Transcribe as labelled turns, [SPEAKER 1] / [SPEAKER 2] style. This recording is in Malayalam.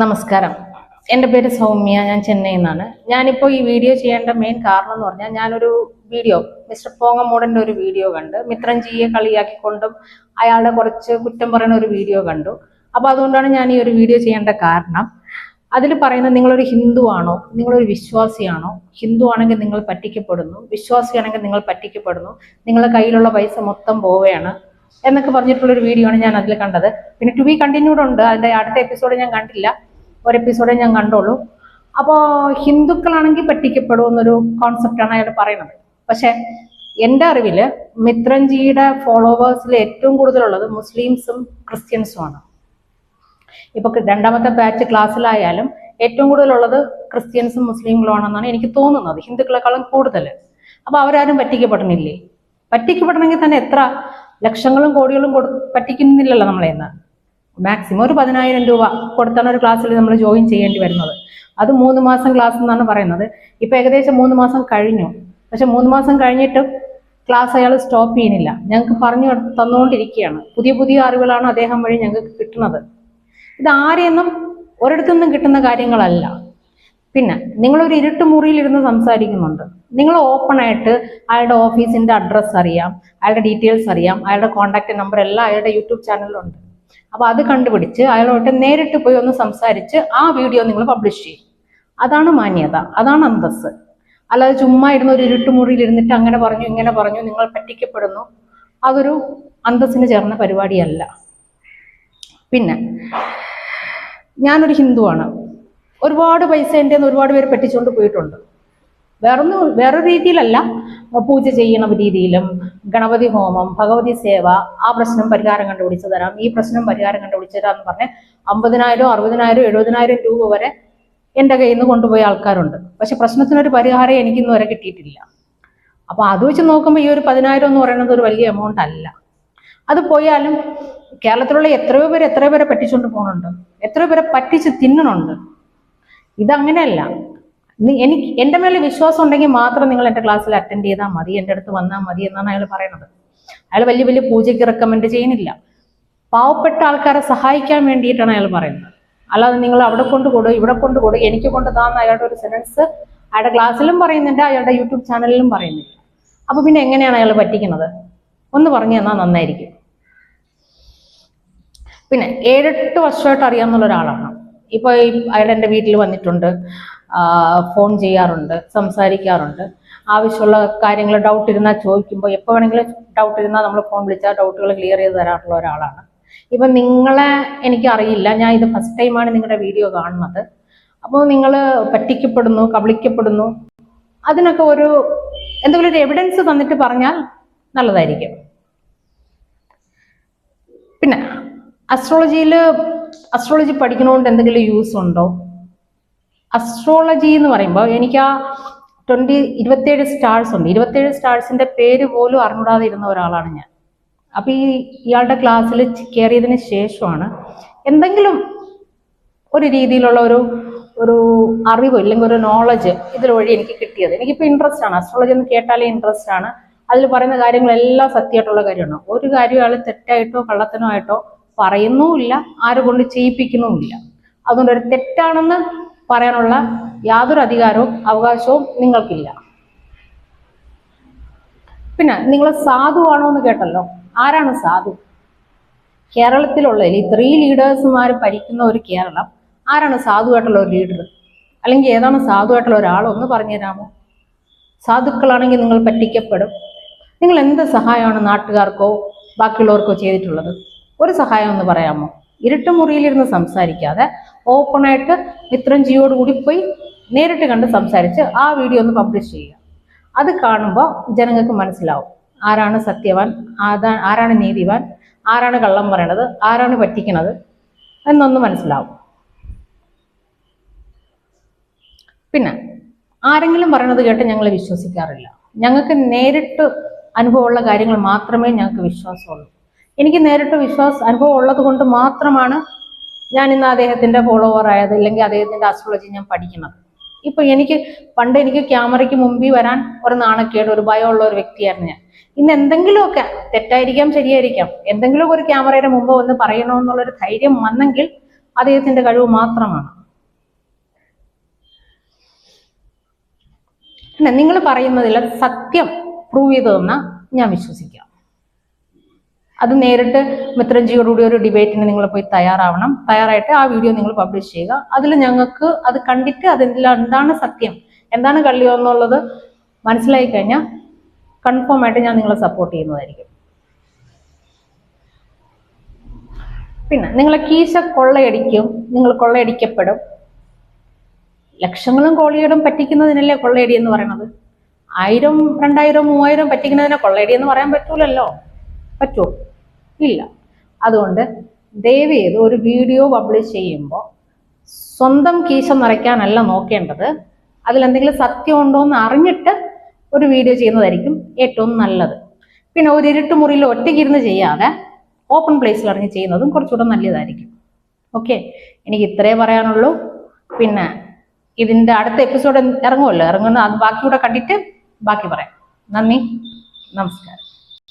[SPEAKER 1] നമസ്കാരം. എന്റെ പേര് സൗമ്യ ഞാൻ ചെന്നൈയിൽ നിന്നാണ്. ഞാനിപ്പോൾ ഈ വീഡിയോ ചെയ്യേണ്ട മെയിൻ കാരണം എന്ന് പറഞ്ഞാൽ ഞാനൊരു വീഡിയോ മിസ്റ്റർ പോങ്ങമൂടന്റെ ഒരു വീഡിയോ കണ്ട് മിത്രഞ്ജിയെ കളിയാക്കിക്കൊണ്ടും അയാളുടെ കുറച്ച് കുറ്റം പറയുന്ന ഒരു വീഡിയോ കണ്ടു. അപ്പോൾ അതുകൊണ്ടാണ് ഞാൻ ഈ ഒരു വീഡിയോ ചെയ്യേണ്ട കാരണം. അതിൽ പറയുന്നത് നിങ്ങളൊരു ഹിന്ദു ആണോ? നിങ്ങളൊരു വിശ്വാസിയാണോ? ഹിന്ദു ആണെങ്കിൽ നിങ്ങൾ പറ്റിക്കപ്പെടുന്നു. വിശ്വാസിയാണെങ്കിൽ നിങ്ങൾ പറ്റിക്കപ്പെടുന്നു. നിങ്ങളുടെ കയ്യിലുള്ള പൈസ മൊത്തം പോവുകയാണ്. എന്നൊക്കെ പറഞ്ഞിട്ടുള്ള ഒരു വീഡിയോ ആണ് ഞാൻ അതിൽ കണ്ടത്. പിന്നെ ടു ബി കണ്ടിന്യൂഡ് ഉണ്ട്. അതിന്റെ അടുത്ത എപ്പിസോഡ് ഞാൻ കണ്ടില്ല. ഒരു എപ്പിസോഡേ ഞാൻ കണ്ടോളൂ. അപ്പോൾ ഹിന്ദുക്കളാണെങ്കിൽ പറ്റിക്കപ്പെടും എന്നൊരു കോൺസെപ്റ്റാണ് അയാൾ പറയുന്നത്. പക്ഷെ എന്റെ അറിവിൽ മിത്രൻജിയുടെ ഫോളോവേഴ്സിൽ ഏറ്റവും കൂടുതലുള്ളത് മുസ്ലിംസും ക്രിസ്ത്യൻസും ആണ് ഇപ്പൊ രണ്ടാമത്തെ ബാച്ച് ക്ലാസ്സിലായാലും ഏറ്റവും കൂടുതലുള്ളത് ക്രിസ്ത്യൻസും മുസ്ലിങ്ങളും ആണെന്നാണ് എനിക്ക് തോന്നുന്നത്. ഹിന്ദുക്കളെക്കാളും കൂടുതൽ അപ്പൊ അവരാരും പറ്റിക്കപ്പെടണില്ലേ പറ്റിക്കപ്പെടണമെങ്കിൽ തന്നെ എത്ര ലക്ഷങ്ങളും കോടികളും കൊടു പറ്റിക്കുന്നില്ലല്ലോ നമ്മളെ ഇന്ന്. മാക്സിമം ഒരു പതിനായിരം രൂപ കൊടുത്താണ് ഒരു ക്ലാസ്സിൽ നമ്മൾ ജോയിൻ ചെയ്യേണ്ടി വരുന്നത്. അത് മൂന്ന് മാസം ക്ലാസ് എന്നാണ് പറയുന്നത്. ഇപ്പം ഏകദേശം മൂന്ന് മാസം കഴിഞ്ഞു. പക്ഷെ മൂന്ന് മാസം കഴിഞ്ഞിട്ടും ക്ലാസ് അയാൾ സ്റ്റോപ്പ് ചെയ്യുന്നില്ല. ഞങ്ങൾക്ക് പറഞ്ഞു തന്നുകൊണ്ടിരിക്കുകയാണ്. പുതിയ പുതിയ അറിവുകളാണ് അദ്ദേഹം വഴി ഞങ്ങൾക്ക് കിട്ടുന്നത്. ഇത് ആരെയൊന്നും ഒരിടത്തുനിന്നും കിട്ടുന്ന കാര്യങ്ങളല്ല. പിന്നെ നിങ്ങളൊരു ഇരുട്ട് മുറിയിൽ ഇരുന്ന് സംസാരിക്കുന്നുണ്ട്. നിങ്ങൾ ഓപ്പൺ ആയിട്ട് അയാളുടെ ഓഫീസിന്റെ അഡ്രസ്സ് അറിയാം അയാളുടെ ഡീറ്റെയിൽസ് അറിയാം അയാളുടെ കോൺടാക്ട് നമ്പർ എല്ലാം അയാളുടെ യൂട്യൂബ് ചാനലിലുണ്ട് അപ്പൊ അത് കണ്ടുപിടിച്ച് അയാളോട്ട് നേരിട്ട് പോയി ഒന്ന് സംസാരിച്ച് ആ വീഡിയോ നിങ്ങൾ പബ്ലിഷ് ചെയ്യും. അതാണ് മാന്യത അതാണ് അന്തസ് അല്ലാതെ ചുമ്മാ ഇരുന്ന് ഒരു ഇരുട്ടുമുറിയിൽ ഇരുന്നിട്ട് അങ്ങനെ പറഞ്ഞു ഇങ്ങനെ പറഞ്ഞു നിങ്ങൾ പറ്റിക്കപ്പെടുന്നു അതൊരു അന്തസ്സിന് ചേർന്ന പരിപാടിയല്ല. പിന്നെ ഞാനൊരു ഹിന്ദുവാണ്. ഒരുപാട് പൈസ എന്റെ ഒരുപാട് പേര് പറ്റിച്ചുകൊണ്ട് പോയിട്ടുണ്ട്. വേറൊന്നും വേറെ രീതിയിലല്ല. പൂജ ചെയ്യണ രീതിയിലും ഗണപതി ഹോമം ഭഗവതി സേവ ആ പ്രശ്നം പരിഹാരം കണ്ടുപിടിച്ച് തരാം ഈ പ്രശ്നം പരിഹാരം കണ്ടുപിടിച്ച് തരാം എന്ന് പറഞ്ഞ് അമ്പതിനായിരം അറുപതിനായിരം എഴുപതിനായിരം രൂപ വരെ എന്റെ കയ്യിൽ നിന്ന് കൊണ്ടുപോയ ആൾക്കാരുണ്ട്. പക്ഷെ പ്രശ്നത്തിനൊരു പരിഹാരം എനിക്കിന്ന് വരെ കിട്ടിയിട്ടില്ല. അപ്പൊ അത് വെച്ച് നോക്കുമ്പോൾ ഈ ഒരു പതിനായിരം എന്ന് പറയുന്നത് ഒരു വലിയ എമൗണ്ട് അല്ല. അത് പോയാലും കേരളത്തിലുള്ള എത്രയോ പേര് എത്രയോ പേരെ പറ്റിച്ചുകൊണ്ട് പോകുന്നുണ്ട് എത്രയോ പേരെ പറ്റിച്ച് തിന്നണുണ്ട്. ഇതങ്ങനെയല്ല. എനിക്ക് എന്റെ മേലെ വിശ്വാസം ഉണ്ടെങ്കിൽ മാത്രം നിങ്ങൾ എന്റെ ക്ലാസ്സിൽ അറ്റൻഡ് ചെയ്താൽ മതി എന്റെ അടുത്ത് വന്നാൽ മതി എന്നാണ് അയാൾ പറയുന്നത് അയാൾ വലിയ വലിയ പൂജയ്ക്ക് റെക്കമെൻഡ് ചെയ്യുന്നില്ല. പാവപ്പെട്ട ആൾക്കാരെ സഹായിക്കാൻ വേണ്ടിയിട്ടാണ് അയാൾ പറയുന്നത്. അല്ലാതെ നിങ്ങൾ അവിടെ കൊണ്ട് കൊടു ഇവിടെ കൊണ്ട് എനിക്ക് കൊണ്ട് താന്ന് അയാളുടെ ഒരു സെനൻസ് അയാളുടെ ക്ലാസ്സിലും പറയുന്നുണ്ട് അയാളുടെ യൂട്യൂബ് ചാനലിലും പറയുന്നില്ല. അപ്പൊ പിന്നെ എങ്ങനെയാണ് അയാൾ പറ്റിക്കുന്നത്? ഒന്ന് പറഞ്ഞു തന്നാൽ നന്നായിരിക്കും. പിന്നെ ഏഴെട്ട് വർഷമായിട്ട് അറിയാവുന്ന ഒരാളാണ്. ഇപ്പൊ ഈ അയാൾ എന്റെ വീട്ടിൽ വന്നിട്ടുണ്ട്. ഫോൺ ചെയ്യാറുണ്ട് സംസാരിക്കാറുണ്ട്. ആവശ്യമുള്ള കാര്യങ്ങൾ ഡൗട്ട് ഇരുന്നാൽ ചോദിക്കുമ്പോൾ എപ്പോൾ വേണമെങ്കിലും ഡൗട്ട് ഇരുന്നാൽ നമ്മൾ ഫോൺ വിളിച്ചാൽ ഡൗട്ടുകൾ ക്ലിയർ ചെയ്ത് തരാറുള്ള ഒരാളാണ്. ഇപ്പം നിങ്ങളെ എനിക്കറിയില്ല. ഞാൻ ഇത് ഫസ്റ്റ് ടൈമാണ് നിങ്ങളുടെ വീഡിയോ കാണുന്നത്. അപ്പോൾ നിങ്ങൾ പറ്റിക്കപ്പെടുന്നു കബളിക്കപ്പെടുന്നു. അതിനൊക്കെ ഒരു എന്തെങ്കിലും ഒരു എവിഡൻസ് തന്നിട്ട് പറഞ്ഞാൽ നല്ലതായിരിക്കും. പിന്നെ അസ്ട്രോളജിയിൽ അസ്ട്രോളജി പഠിക്കണോണ്ട് എന്തെങ്കിലും യൂസ് ഉണ്ടോ? അസ്ട്രോളജി എന്ന് പറയുമ്പോൾ എനിക്ക് ആ ട്വന്റി ഇരുപത്തേഴ് സ്റ്റാർസ് ഉണ്ട്. ഇരുപത്തേഴ് സ്റ്റാർസിന്റെ പേര് പോലും അറിഞ്ഞൂടാതെ ഇരുന്ന ഒരാളാണ് ഞാൻ. അപ്പൊ ഈ ഇയാളുടെ ക്ലാസ്സിൽ കയറിയതിന് ശേഷമാണ് എന്തെങ്കിലും ഒരു രീതിയിലുള്ള ഒരു ഒരു അറിവ് അല്ലെങ്കിൽ ഒരു നോളജ് വഴി എനിക്ക് കിട്ടിയത്. എനിക്കിപ്പോൾ ഇൻട്രസ്റ്റ് ആണ്. അസ്ട്രോളജി എന്ന് കേട്ടാലേ ഇൻട്രസ്റ്റ് ആണ്. അതിൽ പറയുന്ന കാര്യങ്ങളെല്ലാം സത്യമായിട്ടുള്ള കാര്യമാണ്. ഒരു കാര്യം അയാൾ തെറ്റായിട്ടോ കള്ളത്തനോ ആയിട്ടോ പറയുന്നുമില്ല ആരും കൊണ്ട് ചെയ്യിപ്പിക്കുന്നുമില്ല. അതുകൊണ്ട് ഒരു തെറ്റാണെന്ന് പറയാനുള്ള യാതൊരു അധികാരവും അവകാശവും നിങ്ങൾക്കില്ല. പിന്നെ നിങ്ങൾ സാധുവാണോ എന്ന് കേട്ടല്ലോ? ആരാണ് സാധു? കേരളത്തിലുള്ളതിൽ ഈ ത്രീ ലീഡേഴ്സുമാർ ഭരിക്കുന്ന ഒരു കേരളം ആരാണ് സാധുവായിട്ടുള്ള ഒരു ലീഡർ അല്ലെങ്കിൽ ഏതാണ് സാധുവായിട്ടുള്ള ഒരാളോ ഒന്ന് പറഞ്ഞു തരാമോ സാധുക്കളാണെങ്കിൽ നിങ്ങൾ പറ്റിക്കപ്പെടും. നിങ്ങൾ എന്ത് സഹായമാണ് നാട്ടുകാർക്കോ ബാക്കിയുള്ളവർക്കോ ചെയ്തിട്ടുള്ളത്? ഒരു സഹായം ഒന്ന് പറയാമോ? ഇരുട്ട് മുറിയിലിരുന്ന് സംസാരിക്കാതെ ഓപ്പണായിട്ട് മിത്രൻജിയോട് കൂടി പോയി നേരിട്ട് കണ്ട് സംസാരിച്ച് ആ വീഡിയോ ഒന്ന് പബ്ലിഷ് ചെയ്യുക. അത് കാണുമ്പോൾ ജനങ്ങൾക്ക് മനസ്സിലാവും. ആരാണ് സത്യവാൻ? ആദാ ആരാണ് നീതിവാൻ? ആരാണ് കള്ളം പറയണത്? ആരാണ് പറ്റിക്കണത്? എന്നൊന്ന് മനസ്സിലാവും. പിന്നെ ആരെങ്കിലും പറയണത് കേട്ട് ഞങ്ങൾ വിശ്വസിക്കാറില്ല. ഞങ്ങൾക്ക് നേരിട്ട് അനുഭവമുള്ള കാര്യങ്ങൾ മാത്രമേ ഞങ്ങൾക്ക് വിശ്വാസമുള്ളൂ. എനിക്ക് നേരിട്ട് വിശ്വാസ അനുഭവം ഉള്ളത് കൊണ്ട് മാത്രമാണ് ഞാൻ ഇന്ന് അദ്ദേഹത്തിന്റെ ഫോളോവർ ആയത് അല്ലെങ്കിൽ അദ്ദേഹത്തിന്റെ ആസ്ട്രോളജി ഞാൻ പഠിക്കുന്നത്. ഇപ്പൊ എനിക്ക് പണ്ട് എനിക്ക് ക്യാമറയ്ക്ക് മുമ്പിൽ വരാൻ ഒരു നാണക്കേട് ഒരു ഭയമുള്ള ഒരു വ്യക്തിയായിരുന്നു ഞാൻ. ഇന്ന് എന്തെങ്കിലുമൊക്കെ തെറ്റായിരിക്കാം ശരിയായിരിക്കാം. എന്തെങ്കിലും ഒരു ക്യാമറയുടെ മുമ്പ് വന്ന് പറയണമെന്നുള്ളൊരു ധൈര്യം വന്നെങ്കിൽ അദ്ദേഹത്തിന്റെ കഴിവ് മാത്രമാണ്. നിങ്ങൾ പറയുന്നതിൽ സത്യം പ്രൂവ് ചെയ്തു തന്നാൽ ഞാൻ വിശ്വസിക്കാം. അത് നേരിട്ട് മിത്രൻജിയോടുകൂടി ഒരു ഡിബേറ്റിന് നിങ്ങൾ പോയി തയ്യാറാവണം. തയ്യാറായിട്ട് ആ വീഡിയോ നിങ്ങൾ പബ്ലിഷ് ചെയ്യുക. അതിൽ ഞങ്ങൾക്ക് അത് കണ്ടിട്ട് അതിൽ എന്താണ് സത്യം എന്താണ് കള്ളിയോ എന്നുള്ളത് മനസ്സിലായി കഴിഞ്ഞാൽ കൺഫേം ആയിട്ട് ഞാൻ നിങ്ങളെ സപ്പോർട്ട് ചെയ്യുന്നതായിരിക്കും. പിന്നെ നിങ്ങളെ കീശ കൊള്ളയടിക്കും നിങ്ങൾ കൊള്ളയടിക്കപ്പെടും. ലക്ഷങ്ങളും കോളിയടും പറ്റിക്കുന്നതിനല്ലേ കൊള്ളയടി എന്ന് പറയണത്? ആയിരം രണ്ടായിരം മൂവായിരം പറ്റിക്കുന്നതിനെ കൊള്ളയടി എന്ന് പറയാൻ പറ്റൂലല്ലോ. പറ്റുമോ ഇല്ല. അതുകൊണ്ട് ദയവ് ചെയ്ത് ഒരു വീഡിയോ പബ്ലിഷ് ചെയ്യുമ്പോൾ സ്വന്തം കീശ നിറയ്ക്കാനല്ല നോക്കേണ്ടത്. അതിലെന്തെങ്കിലും സത്യം ഉണ്ടോ എന്ന് അറിഞ്ഞിട്ട് ഒരു വീഡിയോ ചെയ്യുന്നതായിരിക്കും ഏറ്റവും നല്ലത്. പിന്നെ ഒരു ഇരുട്ട് മുറിയിൽ ഒറ്റയ്ക്കിരുന്ന് ചെയ്യാതെ ഓപ്പൺ പ്ലേസിൽ ഇറങ്ങി ചെയ്യുന്നതും കുറച്ചുകൂടെ നല്ലതായിരിക്കും. ഓക്കെ എനിക്ക് ഇത്രേ പറയാനുള്ളൂ. പിന്നെ ഇതിന്റെ അടുത്ത എപ്പിസോഡ് ഇറങ്ങുമല്ലോ ഇറങ്ങുന്ന അത് ബാക്കിയൂടെ കണ്ടിട്ട് ബാക്കി പറയാം. നന്ദി. നമസ്കാരം.